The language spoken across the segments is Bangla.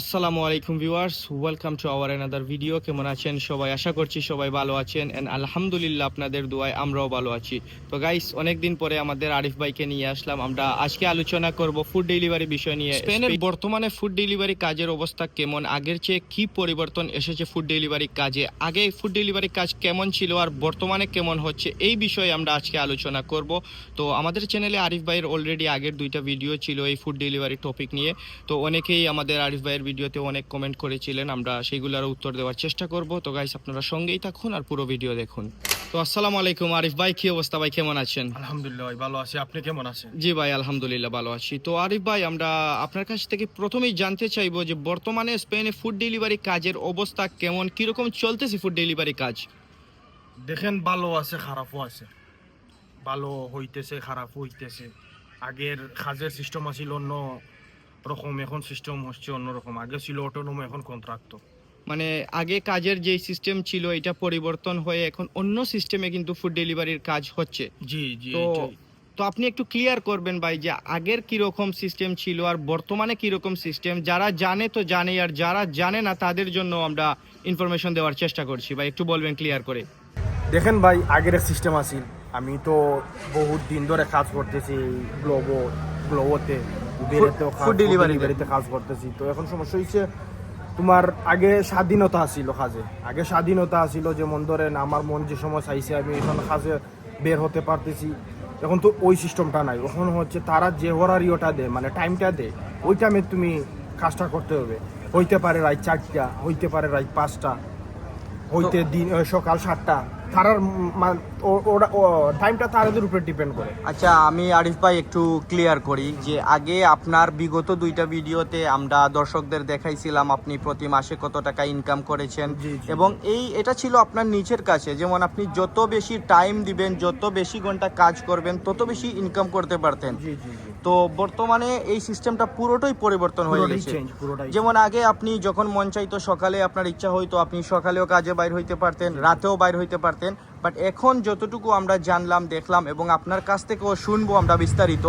আসসালামু আলাইকুম viewers welcome to our another video কেমন আছেন সবাই? আশা করছি সবাই ভালো আছেন। অ্যান্ড আলহামদুলিল্লাহ আপনাদের দোয়ায় আমরাও ভালো আছি। তো গাইস অনেক দিন পরে আমাদের আরিফ ভাইকে নিয়ে আসলাম। আমরা আজকে আলোচনা করব ফুড ডেলিভারি বিষয় নিয়ে। স্পেনের বর্তমানে ফুড ডেলিভারি কাজের অবস্থা কেমন? আগের চেয়ে কি পরিবর্তন এসেছে ফুড ডেলিভারি কাজে? আগে ফুড ডেলিভারি কাজ কেমন ছিল আর বর্তমানে কেমন হচ্ছে? এই বিষয়ে আমরা আজকে আলোচনা করব। তো আমাদের চ্যানেলে আরিফ ভাইয়ের অলরেডি আগের দুইটা ভিডিও ছিল এই ফুড ডেলিভারি টপিক নিয়ে। তো অনেকেই আমাদের আরিফ ভাইয়ের ভিডিওতে অনেক কমেন্ট করেছিলেন আমরা সেইগুলোর উত্তর দেওয়ার চেষ্টা করব। তো গাইস আপনারা সঙ্গেই থাকুন আর পুরো ভিডিও দেখুন। তো আসসালামু আলাইকুম আরিফ ভাই কি অবস্থা ভাই? কেমন আছেন? আলহামদুলিল্লাহ ভাই ভালো আছি। আপনি কেমন আছেন? জি ভাই আলহামদুলিল্লাহ ভালো আছি। তো আরিফ ভাই আমরা আপনার কাছ থেকে প্রথমেই জানতে চাইব যে বর্তমানে স্পেনে ফুড ডেলিভারি কাজের অবস্থা কেমন কীরকম চলতেছে ফুড ডেলিভারি কাজ? দেখেন ভালো আছে খারাপও আছে। ভালো হইতেছে খারাপ হইতেছে। আগের কাজের সিস্টেম আছিল অন্য রকম এখন সিস্টেম হচ্ছে অন্যরকম। আগে ছিল অটোনোম এখন কন্ট্রাক্ট মানে আগে কাজের যে সিস্টেম ছিল এটা পরিবর্তন হয়ে এখন অন্য সিস্টেমে কিন্তু ফুড ডেলিভারির কাজ হচ্ছে। জি জি তো তো আপনি একটু ক্লিয়ার করবেন ভাই যে আগের কি রকম সিস্টেম ছিল আর বর্তমানে কি রকম সিস্টেম যারা জানে তো জানে আর যারা জানে না তাদের জন্য আমরা ইনফরমেশন দেওয়ার চেষ্টা করছি। ভাই একটু বলবেন ক্লিয়ার করে। দেখেন ভাই আগের সিস্টেম আছিল। আমি তো বহুত দিন ধরে কাজ করতেছি গ্লোবো গ্লোবোতে উবেরেতেও কাজ- food delivery তে। কাজ করতেছি। তো এখন সমস্যা হয়েছে তোমার আগে স্বাধীনতা আছিল কাজে। আগে স্বাধীনতা আছিল যেমন ধরেন আমার মন যে সময় চাইছে আমি এখন কাজে বের হতে পারতেছি। এখন তো ওই সিস্টেমটা নাই। এখন হচ্ছে তারা যে হরারিওটা দেয় মানে টাইমটা দেয় ওই টাইমে তুমি কাজটা করতে হবে। হইতে পারে রাত চারটা হইতে পারে রাত পাঁচটা হইতে দিন সকাল সাতটা। তারার ওরা টাইমটা তাদের উপরে ডিপেন্ড করে। আচ্ছা আমি আরিফ ভাই একটু ক্লিয়ার করি যে আগে আপনার বিগত দুইটা ভিডিওতে আমরা দর্শকদের দেখাইছিলাম আপনি প্রতি মাসে কত টাকা ইনকাম করেছেন। এবং এই এটা ছিল আপনার নিচের কাছে। যেমন আপনি যত বেশি টাইম দিবেন যত বেশি ঘণ্টা কাজ করবেন তত বেশি ইনকাম করতে পারতেন। তো বর্তমানে এই সিস্টেমটা পুরোটাই পরিবর্তন হয়ে গেছে। যেমন আগে আপনি যখন মন চাইতো সকালে আপনার ইচ্ছা হইতো আপনি সকালেও কাজে বাইর হইতে পারতেন রাতেও বাইর হইতে পারতেন। বাট এখন যতটুকু আমরা জানলাম দেখলাম এবং আপনার কাছ থেকেও শুনব আমরা বিস্তারিত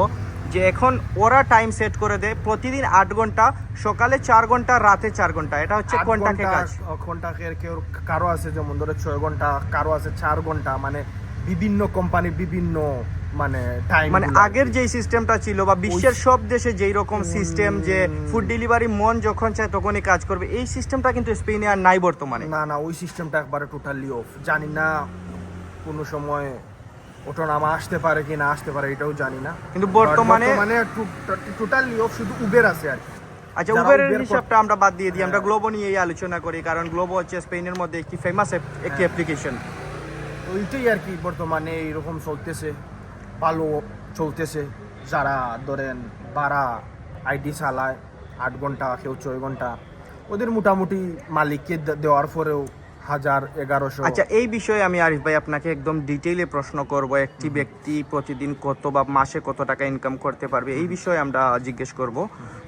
যে এখন ওরা টাইম সেট করে দেয় প্রতিদিন আট ঘণ্টা সকালে চার ঘণ্টা রাতে চার ঘণ্টা। এটা হচ্ছে আট কাজ? কেউ কারও আছে যেমন ধরো ছয় ঘণ্টা কারও আছে চার ঘণ্টা মানে বিভিন্ন কোম্পানি বিভিন্ন মানে টাইম মানে আগের যেই সিস্টেমটা ছিল বা বিশ্বের সব দেশে যেই রকম সিস্টেম যে ফুড ডেলিভারি মন যখন চায় তখনই কাজ করবে এই সিস্টেমটা কিন্তু স্পেনে আর নাই বর্তমানে। না না ওই সিস্টেমটা একবারে টোটালি অফ জানি না কোনো সময় ওটা নামা আসতে পারে কি না আসতে পারে এটাও জানি না। কিন্তু বর্তমানে মানে টোটালি অফ শুধু উবের আছে আর আচ্ছা উবেরের হিসাবটা আমরা বাদ দিয়ে দিই আমরা গ্লোবো নিয়েই আলোচনা করি কারণ গ্লোবো হচ্ছে স্পেনের মধ্যে একটি ফেমাস একটি অ্যাপ্লিকেশন ওইটাই আর কি বর্তমানে এইরকম চলতেছে। ভালো চলতেছে। যারা ধরেন বারা আইডি চালায় আট ঘণ্টা কেউ ছয় ঘণ্টা ওদের মোটামুটি মালিককে দেওয়ার পরেও হাজার এগারোশো। আচ্ছা এই বিষয়ে আমি আরিফ ভাই আপনাকে একদম ডিটেইলে প্রশ্ন করব একটি ব্যক্তি প্রতিদিন কত বা মাসে কত টাকা ইনকাম করতে পারবে এই বিষয়ে আমরা জিজ্ঞেস করব।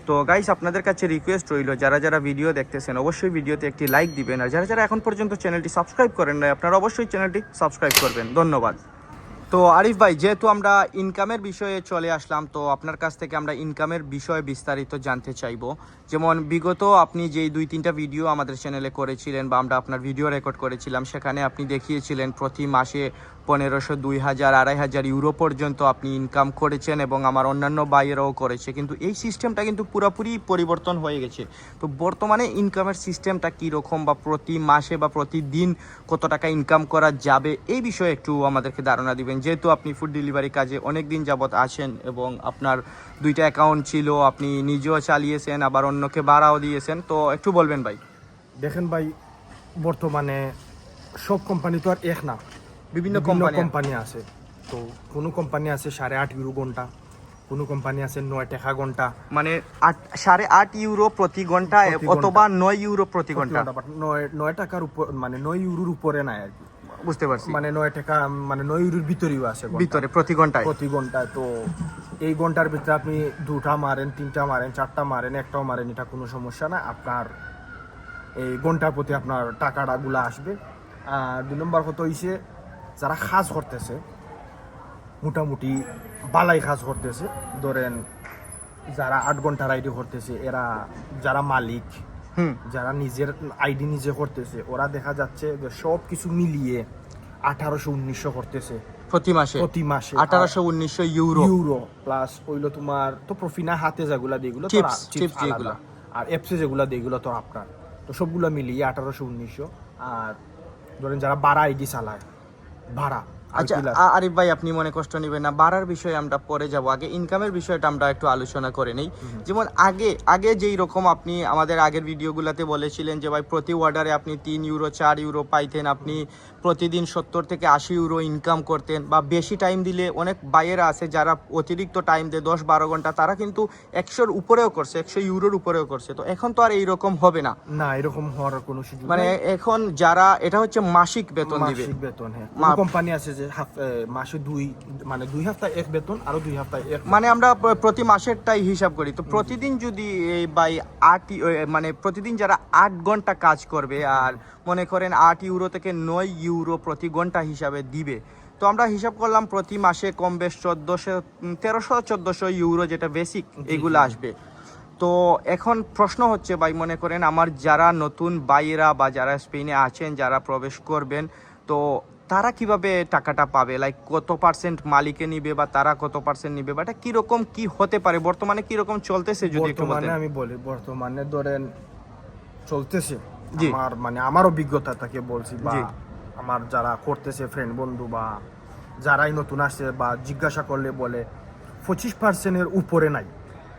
তো গাইস আপনাদের কাছে রিকোয়েস্ট রইল যারা যারা ভিডিও দেখতেছেন অবশ্যই ভিডিওতে একটি লাইক দিবেন আর যারা যারা এখন পর্যন্ত চ্যানেলটি সাবস্ক্রাইব করেন না আপনারা অবশ্যই চ্যানেলটি সাবস্ক্রাইব করবেন। ধন্যবাদ। তো আরিফ ভাই, যেহেতু আমরা ইনকামের বিষয়ে চলে আসলাম, তো আপনার কাছ থেকে আমরা ইনকামের বিষয়ে বিস্তারিত জানতে চাইব। যেমন বিগত আপনি যেই দুই, তিনটা ভিডিও আমাদের চ্যানেলে করেছিলেন বা আমরা আপনার ভিডিও রেকর্ড করেছিলাম, সেখানে আপনি দেখিয়েছিলেন প্রতি মাসে পনেরোশো, দুই হাজার, আড়াই হাজার ইউরো পর্যন্ত আপনি ইনকাম করেছেন এবং আমার অন্যান্য বাইরেও করেছে। কিন্তু এই সিস্টেমটা কিন্তু পুরোপুরি পরিবর্তন হয়ে গেছে। তো বর্তমানে ইনকামের সিস্টেমটা কীরকম বা প্রতি মাসে বা প্রতিদিন কত টাকা ইনকাম করা যাবে, এই বিষয়ে একটু আমাদেরকে ধারণা দিবেন। যেহেতু আপনি ফুড ডেলিভারি কাজে অনেক দিন যাবৎ আছেন এবং আপনার দুইটা অ্যাকাউন্ট ছিল আপনি নিজেও চালিয়েছেন আবার অন্যকে ভাড়াও দিয়েছেন তো একটু বলবেন ভাই। দেখেন ভাই বর্তমানে সব কোম্পানি তো আর এক না। বিভিন্ন কোম্পানি কোম্পানি আছে। তো কোনো কোম্পানি আছে সাড়ে আট ইউরো ঘণ্টা কোনো কোম্পানি আছে নয় টাকা ঘণ্টা। মানে আট সাড়ে আট ইউরো প্রতি ঘণ্টা। অথবা নয় ইউরো প্রতি ঘণ্টা। নয় নয় টাকার উপর মানে নয় ইউরোর উপরে নাই আর কি। বুঝতে পারছি। মানে নয় টাকা মানে নয় ইউরোর ভিতরেও আছে ভিতরে প্রতি ঘন্টায়। প্রতি ঘন্টায় তো এই ঘণ্টার ভিতরে আপনি দুটা মারেন তিনটা মারেন চারটা মারেন একটাও মারেন এটা কোনো সমস্যা না। আপনার এই ঘণ্টার প্রতি আপনার টাকাটা গুলা আসবে। আর দুই নম্বর কথা হইছে যারা কাজ করতেছে মোটামুটি বালাই কাজ করতেছে ধরেন যারা আট ঘণ্টার আইডি করতেছে এরা যারা মালিক যারা নিজের আইডি নিজে করতেছে ওরা দেখা যাচ্ছে যে সব কিছু মিলিয়ে আঠারোশো উনিশশো করতেছে। প্রতি মাসে? প্রতি মাসে। আঠারোশো উনিশশো ইউরো? ইউরো প্লাস ওইলো তোমার তো প্রফিনা হাতে যেগুলা দিয়ে এগুলো তো Chips, রা- chips আলাদা। যেগুলা। আর এপসে যেগুলা দিয়ে এগুলো তো আপনার। তো সবগুলো মিলিয়ে আঠারোশো উনিশশো। আর ধরেন যারা বারা আইডি চালায় ভাড়া। আচ্ছা আরিফ ভাই আপনি মনে কষ্ট নেবেন না। বাড়ার বিষয়ে আমরা পরে যাব। আগে ইনকামের বিষয়টা আমরা একটু আলোচনা করে নেই। যেমন আগে আগে যেই রকম আপনি আমাদের আগের ভিডিওগুলোতে বলেছিলেন যে ভাই প্রতি অর্ডারে আপনি তিন ইউরো চার ইউরো পাইতেন আপনি প্রতিদিন সত্তর থেকে আশি ইউরো ইনকাম করতেন বা বেশি টাইম দিলে অনেক বাইয়েরা আছে যারা অতিরিক্ত টাইম দেয় দশ বারো ঘণ্টা তারা কিন্তু একশোর উপরেও করছে একশো ইউরোর উপরেও করছে। তো এখন তো আর এইরকম হবে না। না এরকম হওয়ার কোনো সুযোগ মানে এখন যারা এটা হচ্ছে মাসিক বেতন দিবে। বেতন হ্যাঁ। কোম্পানি আছে যে মাসে দুই মানে দুই হপ্তাহ এক বেতন আরও দুই হপ্তাহ এক মানে আমরা প্র- প্রতি মাসেরটাই হিসাব করি। তো প্রতিদিন যদি এই বাই আট মানে প্রতিদিন যারা আট ঘণ্টা কাজ করবে আর মনে করেন আট ইউরো থেকে নয় ইউরো প্রতি ঘণ্টা হিসাবে দিবে তো আমরা হিসাব করলাম প্রতি মাসে কম বেশ চোদ্দোশো তেরোশো চোদ্দোশো ইউরো যেটা বেসিক এগুলো আসবে। তো এখন প্রশ্ন হচ্ছে ভাই মনে করেন আমার যারা নতুন বাইরা বা যারা স্পেনে আছেন যারা প্রবেশ করবেন তো তারা কীভাবে টাকাটা পাবে লাইক কত পার্সেন্ট মালিকে নিবে বা তারা কত পার্সেন্ট নিবে বা এটা কীরকম কি হতে পারে বর্তমানে কীরকম চলতেছে যদি একটু বর্তমানে আমি বলি বর্তমানে ধরেন চলতেছে জি। আমার মানে আমার অভিজ্ঞতা তাকে বলছি বা। আমার যারা করতেছে ফ্রেন্ড বন্ধু বা যারাই নতুন আসছে বা জিজ্ঞাসা করলে বলে পঁচিশ পার্সেন্টের উপরে নাই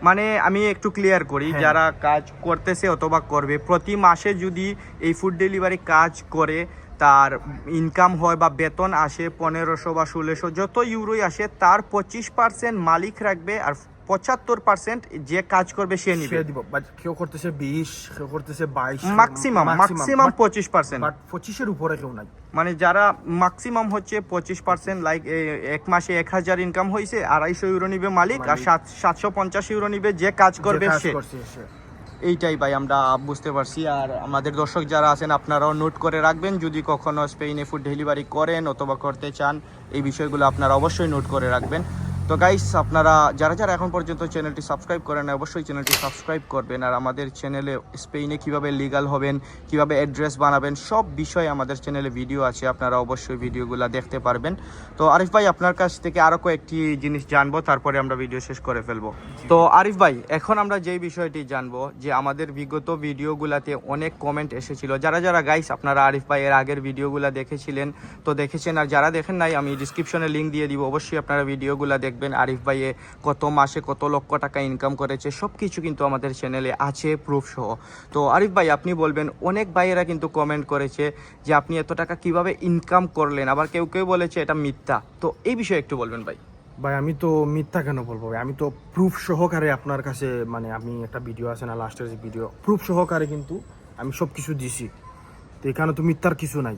মানে আমি একটু ক্লিয়ার করি হ্যাঁ। যারা কাজ করতেছে অথবা করবে প্রতি মাসে যদি এই ফুড ডেলিভারি কাজ করে তার ইনকাম হয় বা বেতন আসে পনেরোশো বা ষোলোশো যত ইউরোই আসে তার পঁচিশ পার্সেন্ট মালিক রাখবে আর পঁচাত্তর পার্সেন্ট যে কাজ করবে সে নিবে। দিব বাট কেউ করতেছে বিশ কেউ করতেছে বাইশ ম্যাক্সিমাম ম্যাক্সিমাম পঁচিশ পার্সেন্ট বাট পঁচিশের উপরে কেউ নাই। মানে যারা ম্যাক্সিমাম হচ্ছে পঁচিশ পার্সেন্ট লাইক এক মাসে এক হাজার ইনকাম হয়েছে আড়াইশো ইউরো নিবে মালিক আর সাত সাতশো পঞ্চাশ ইউরো নিবে যে কাজ করবে সে। এইটাই ভাই আমরা বুঝতে পারছি। আর আমাদের দর্শক যারা আছেন, আপনারাও নোট করে রাখবেন। যদি কখনো স্পেইনে ফুড ডেলিভারি করেন অথবা করতে চান, এই বিষয়গুলো আপনারা অবশ্যই নোট করে রাখবেন। তো গাইস আপনারা যারা যারা এখন পর্যন্ত চ্যানেলটি সাবস্ক্রাইব করেন অবশ্যই চ্যানেলটি সাবস্ক্রাইব করবেন। আর আমাদের চ্যানেলে স্পেনে কীভাবে লিগাল হবেন, কীভাবে অ্যাড্রেস বানাবেন, সব বিষয়ে আমাদের চ্যানেলে ভিডিও আছে, আপনারা অবশ্যই ভিডিওগুলো দেখতে পারবেন। তো আরিফ ভাই, আপনার কাছ থেকে আরও কয়েকটি জিনিস জানব, তারপরে আমরা ভিডিও শেষ করে ফেলব। তো আরিফ ভাই, এখন আমরা যেই বিষয়টি জানব, যে আমাদের বিগত ভিডিওগুলোতে অনেক কমেন্ট এসেছিল। যারা যারা গাইস আপনারা আরিফ ভাই, এর আগের ভিডিওগুলো দেখেছিলেন, তো দেখেছেন। আর যারা দেখেন নাই, আমি ডিসক্রিপশনে লিঙ্ক দিয়ে দিব, অবশ্যই আপনারা ভিডিওগুলো দেখবেন আরিফ ভাইয়ে কত মাসে কত লক্ষ টাকা ইনকাম করেছে সব কিছু কিন্তু আমাদের চ্যানেলে আছে প্রুফ সহ। তো আরিফ ভাই, আপনি বলবেন, অনেক ভাইয়েরা কিন্তু কমেন্ট করেছে যে আপনি এত টাকা কীভাবে ইনকাম করলেন? আবার কেউ কেউ বলেছে এটা মিথ্যা। তো এই বিষয়ে একটু বলবেন ভাই। ভাই, আমি তো মিথ্যা কেন বলব? আমি তো প্রুফ সহকারে আপনার কাছে মানে আমি একটা ভিডিও আছে না লাস্টের যে ভিডিও প্রুফ সহকারে কিন্তু আমি সব কিছু দিছি। তো এখানে তো মিথ্যার কিছু নাই।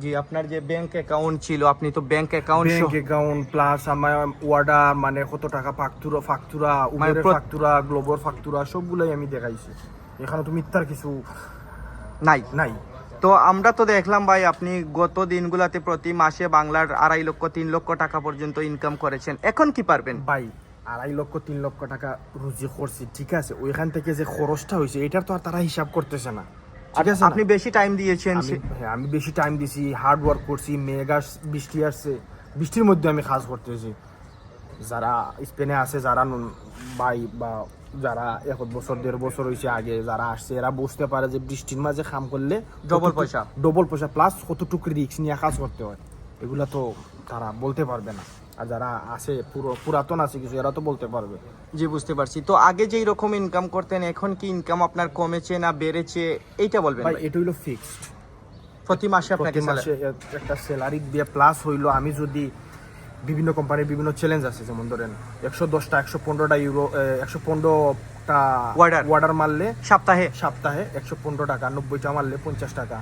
জি আপনার যে ব্যাংক অ্যাকাউন্ট ছিল আপনি তো bank account bank account plus আমার অর্ডার মানে কত টাকা ফাকতুরা ফাকতুরা প্রত- ফাকতুরা গ্লোবর ফাকতুরা সবগুলাই আমি দেখাইছি। এখানে তো মিথ্যার কিছু নাই। নাই। তো আমরা তো দেখলাম ভাই আপনি গত দিনগুলোতে প্রতি মাসে বাংলার আড়াই লক্ষ তিন লক্ষ টাকা পর্যন্ত ইনকাম করেছেন। এখন কি পারবেন? ভাই আড়াই লক্ষ তিন লক্ষ টাকা রুজি করছি ঠিক আছে? ওইখান থেকে যে খরচটা হয়েছে এটার তো আর তারা হিসাব করতেছে না। ঠিক আছে আপনি বেশি টাইম দিয়েছেন আমি হ্যাঁ আমি বেশি টাইম দিছি হার্ড ওয়ার্ক করছি মেঘ বৃষ্টি আসছে। বৃষ্টির মধ্যে আমি কাজ করতেছি। যারা স্পেনে আছে যারা ভাই বা যারা এক বছর দেড় বছর হয়েছে আগে যারা আসছে এরা বুঝতে পারে যে বৃষ্টির মাঝে কাম করলে Double পয়সা। ডবল পয়সা প্লাস কতটুকু রিক্স নিয়ে কাজ করতে হয়। এগুলা তো তারা বলতে পারবে না। আর যারা আছে পুরো পুরাতন আছে কিছু এরা তো বলতে পারবে। জি বুঝতে পারছি। তো আগে যেই রকম ইনকাম করতেন এখন কি ইনকাম আপনার কমেছে না বেড়েছে? এইটা বলবেন ভাই। এটা হইল ফিক্সড প্রতি মাসে আপনাকে মাসে একটা স্যালারি দিয়ে প্লাস হইল আমি যদি বিভিন্ন কোম্পানির বিভিন্ন চ্যালেঞ্জ আছে যেমন ধরেন একশো দশটা একশো পনেরোটা ইউরো একশো পনেরোটা। অর্ডার মারলে সপ্তাহে? সপ্তাহে একশো পনেরো টাকা নব্বইটা মারলে পঞ্চাশ টাকা।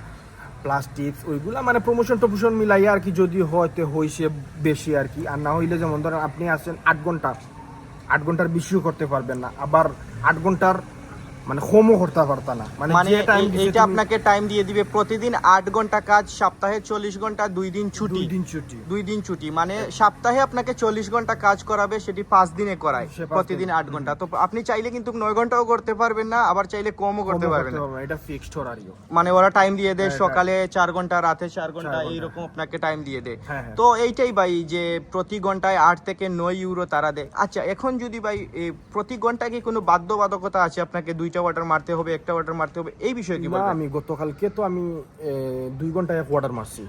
প্লাস টিপস ওইগুলা মানে প্রমোশন টমোশন মিলাইয়া আর কি যদি হয়তো হয়েছে বেশি আর কি। আর না হইলে যেমন ধরেন আপনি আসেন আট ঘণ্টা, আট ঘণ্টার বেশিও করতে পারবেন না। আবার আট ঘণ্টার মানে হোমও করতে পারতা না। মানে মানে এইটা আপনাকে টাইম দিয়ে দিবে প্রতিদিন আট ঘণ্টা কাজ সপ্তাহে চল্লিশ ঘণ্টা দুই দিন ছুটি। দুই দিন ছুটি। দুই দিন ছুটি। মানে সপ্তাহে আপনাকে চল্লিশ ঘণ্টা কাজ করাবে সেটি পাঁচ দিনে করায় প্রতিদিন আট ঘণ্টা। তো আপনি চাইলে কিন্তু নয় ঘন্টাও করতে পারবেন না আবার চাইলে কমও করতে পারবেন না। এটা ফিক্সড হরারিও মানে ওরা টাইম দিয়ে দেয় হ্যাঁ, সকালে চার ঘণ্টা রাতে চার ঘণ্টা ঘণ্টা। এইরকম আপনাকে টাইম দিয়ে দেয়। হ্যাঁ, হ্যাঁ। তো এইটাই ভাই যে প্রতি ঘন্টায় আট থেকে নয় ইউরো তারা দেয়। আচ্ছা এখন যদি ভাই প্রতি ঘন্টায় কি কোনো বাধ্যবাধকতা আছে আপনাকে দুইটা ওয়াটার মারতে হবে একটা ওয়াটার মারতে হবে এই বিষয়ে কি বলবেন? আমি গতকালকে তো আমি দুই ঘণ্টা এক ওয়াটার মারছি।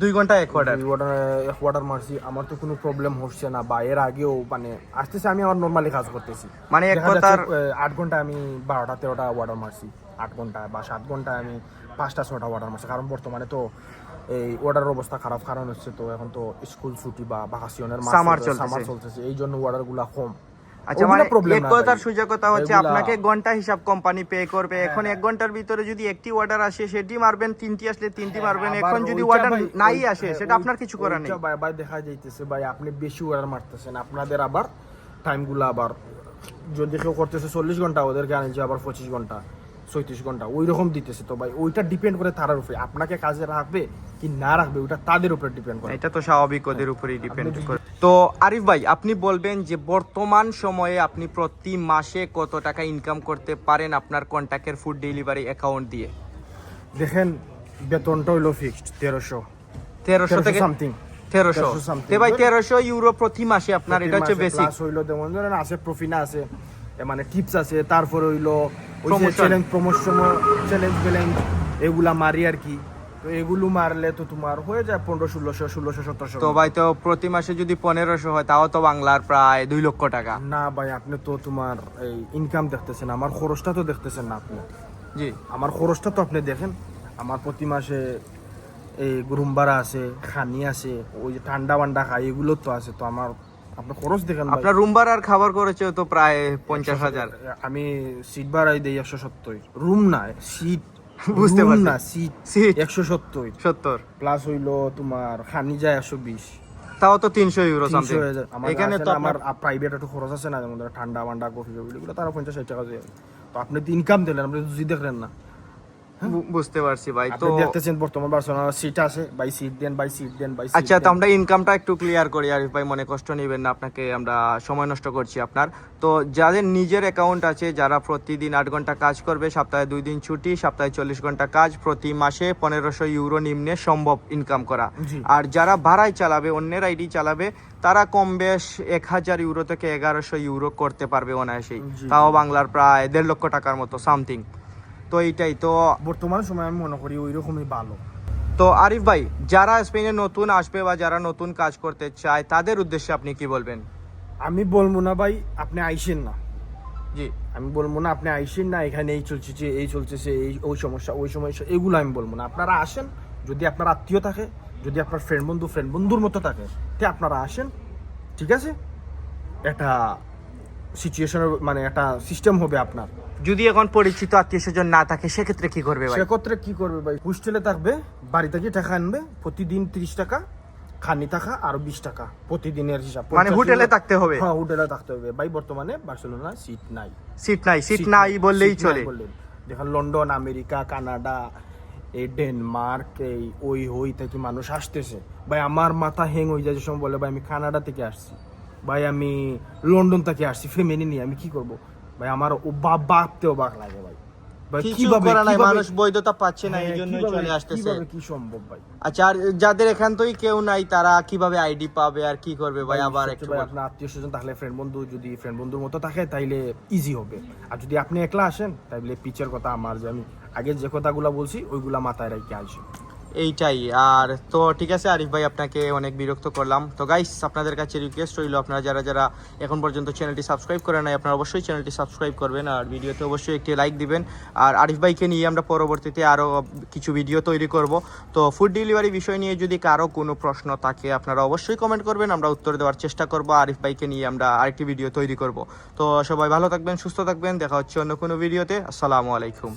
দুই ঘণ্টা এক ওয়াটার ওয়াটার এক ওয়াটার মারছি আমার তো কোনো প্রবলেম হচ্ছে না বা এর আগেও মানে আসতেছে আমি আমার নর্মালি কাজ করতেছি। মানে এক কথার আট ঘণ্টা আমি বারোটা তেরোটা ওয়াটার মারছি আট ঘণ্টা বা সাত ঘণ্টা আমি পাঁচটা ছটা ওয়াটার মারছি কারণ বর্তমানে তো এই ওয়াটারের অবস্থা খারাপ কারণ হচ্ছে তো এখন তো স্কুল ছুটি বা চলতেছে। সামার চলতেছে এই জন্য ওয়াটারগুলা কম। আচ্ছা মানে এক কথার। কথা হচ্ছে আপনাকে ঘণ্টা হিসাব কোম্পানি পে করবে। এখন এক ঘণ্টার ভিতরে যদি একটি অর্ডার আসে সেটি মারবেন তিনটি আসলে তিনটি মারবেন। এখন যদি অর্ডার নাই আসে হ্যাঁ, সেটা আপনার কিছু করার নেই। ভাই ভাই দেখা যাইতেছে ভাই আপনি বেশি ওয়ার্ডার মারতেছেন। আপনাদের আবার টাইমগুলো আবার যদি কেউ করতেছে চল্লিশ ঘণ্টা ওদেরকে আনছে আবার পঁচিশ ঘণ্টা ছয়ত্রিশ ঘণ্টা ওই রকম দিতেছে তো ভাই। ওইটা ডিপেন্ড করে তার উপরে। আপনাকে কাজে রাখবে কি না রাখবে ওইটা তাদের উপরে ডিপেন্ড করে। এটা তো স্বাভাবিক ওদের উপরেই ডিপেন্ড করে। তো আরিফ ভাই আপনি বলবেন যে বর্তমান সময়ে আপনি প্রতি মাসে কত টাকা ইনকাম করতে পারেন আপনার কন্ট্যাক্টের ফুড ডেলিভারি অ্যাকাউন্ট দিয়ে? দেখেন বেতনটা হইল ফিক্সড তেরোশো। তেরোশো থেকে সামথিং তেরোশো। তে ভাই তেরোশো ইউরো প্রতি মাসে আপনার এটা হচ্ছে বেসিক হইল যেমন ধরেন আছে প্রফিনা আছে মানে টিপস আছে তারপরে হইল চ্যালেঞ্জ প্রমোশন চ্যালেঞ্জ চ্যালেঞ্জ এগুলা মারি আর কি। তো এগুলো মারলে তো তোমার হয়ে যায় পনেরো ষোলোশো ষোলোশো সতেরোশো। তো ভাই তো প্রতি মাসে যদি পনেরোশো হয় তাও তো বাংলার প্রায় দুই লক্ষ টাকা। না ভাই আপনি তো তোমার এই ইনকাম দেখতেছেন আমার খরচটা তো দেখতেছেন না আপনি। জি। আমার খরচটা তো আপনি দেখেন আমার প্রতি মাসে এই রুম ভাড়া আছে খানি আছে ওই যে ঠান্ডা বান্ডা খাই এগুলো তো আছে তো আমার আপনি খরচ দেখেন। আপনার রুম ভাড়ার খাবার করেছে তো প্রায় পঞ্চাশ হাজার। আমি সিট ভাড়াই দেই একশো সত্তর। রুম না সিট। বুঝতে পারছি। না সিট সিট একশো সত্তর। সত্তর। প্লাস হইল তোমার খানি যায় একশো বিশ। তাও তো তিনশো ইউরো এখানে তো আমার প্রাইভেট একটু খরচ আছে না যেমন ঠান্ডা মান্ডা কফি এগুলো তারা পঞ্চাশ ষাট টাকা যায় তো আপনি তো ইনকাম দিলেন আপনি যদি দেখলেন না। বুঝতে পারছি ভাই তো আপনি দেখতেছেন বর্তমান বার্সেলোনার সিট আছে। By seat then by seat then by আচ্ছা তো আমরা ইনকামটা একটু ক্লিয়ার করি আরিফ ভাই মনে কষ্ট নেবেন না আপনাকে আমরা সময় নষ্ট করছি আপনার। তো যাদের নিজের অ্যাকাউন্ট আছে যারা প্রতিদিন আট ঘণ্টা কাজ করবে সপ্তাহে দুই দিন ছুটি সপ্তাহে চল্লিশ ঘণ্টা কাজ প্রতি মাসে পনেরোশো ইউরো নিম্নে সম্ভব ইনকাম করা। আর যারা ভাড়ায় চালাবে অন্যের আইডি চালাবে তারা কম বেশ এক হাজার ইউরো থেকে এগারোশো ইউরো করতে পারবে অনায়াসেই। তাও বাংলার প্রায় দেড় লক্ষ টাকার মতো সামথিং তো এইটাই তো বর্তমান সময় আমি মনে করি ওই রকমই ভালো। তো আরিফ ভাই যারা স্পেনে নতুন আসবে বা যারা নতুন কাজ করতে চায় তাদের উদ্দেশ্যে আপনি কি বলবেন? আমি বলব না ভাই আপনি আইসেন না। জি। আমি বলব না আপনি আইসেন না এখানে এই চলছে যে এই চলতেছে এই ওই সমস্যা ওই সমস্যা এগুলো আমি বলব না। আপনারা আসেন যদি আপনার আত্মীয় থাকে যদি আপনার ফ্রেন্ড বন্ধু ফ্রেন্ড বন্ধুর মতো থাকে তে আপনারা আসেন ঠিক আছে? একটা সিচুয়েশনের মানে একটা সিস্টেম হবে আপনার। যদি এখন পরিচিত আত্মীয় স্বজন না থাকে সেক্ষেত্রে কি করবে ভাই? সেক্ষেত্রে কি করবে ভাই? হোস্টেলে থাকবে বাড়ি থেকে টাকা আনবে প্রতিদিন তিরিশ টাকা খানি টাকা আর বিশ টাকা প্রতিদিনের হিসাব। মানে হোটেলে থাকতে হবে? হ্যাঁ হোটেলে থাকতে হবে। ভাই বর্তমানে বার্সেলোনা সিট নাই। সিট নাই সিট নাই বললেই চলে। দেখেন লন্ডন আমেরিকা কানাডা এই ডেনমার্ক এই ওই হই থেকে মানুষ আসতেছে। ভাই আমার মাথা হ্যাং হয়ে যায় যে সময় বলে ভাই আমি কানাডা থেকে আসছি। ভাই আমি লন্ডন থেকে আসছি ফ্যামিলি নিয়ে আমি কি করব? ভাই আমার ও বাপ বাপতেও বাক লাগে ভাই। ভাই কিছু করা নাই মানুষ বৈধতা পাচ্ছে না এই হ্যাঁ, জন্যই চলে আসতেছে। কি সম্ভব ভাই? আচ্ছা আর যাদের এখানতেই কেউ নাই তারা কীভাবে আইডি পাবে আর কি করবে ভাই? আবার একটু আপনার আত্মীয় স্বজন তাহলে ফ্রেন্ড বন্ধু যদি ফ্রেন্ড বন্ধুর মতো থাকে তাইলে ইজি হবে। আর যদি আপনি একলা আসেন তাইলে পিচের কথা আমার যে আমি আগে যে কথাগুলো বলছি ওইগুলা মাথায় রেখে আসি। এইটাই। আর তো ঠিক আছে, আরিফ ভাই, আপনাকে অনেক বিরক্ত করলাম। তো গাইস আপনাদের কাছে রিকোয়েস্ট রইল, আপনারা যারা যারা এখন পর্যন্ত চ্যানেলটি সাবস্ক্রাইব করে নাই, আপনারা অবশ্যই চ্যানেলটি সাবস্ক্রাইব করবেন আর ভিডিওতে অবশ্যই একটি লাইক দিবেন। আর আরিফ ভাইকে নিয়ে আমরা পরবর্তীতে আরও কিছু ভিডিও তৈরি করব। তো ফুড ডেলিভারি বিষয় নিয়ে যদি কারও কোনো প্রশ্ন থাকে, আপনারা অবশ্যই কমেন্ট করবেন, আমরা উত্তর দেওয়ার চেষ্টা করব। আরিফ ভাইকে নিয়ে আমরা আরেকটি ভিডিও তৈরি করব। তো সবাই ভালো থাকবেন, সুস্থ থাকবেন, দেখা হচ্ছে অন্য কোনো ভিডিওতে আসসালামু আলাইকুম।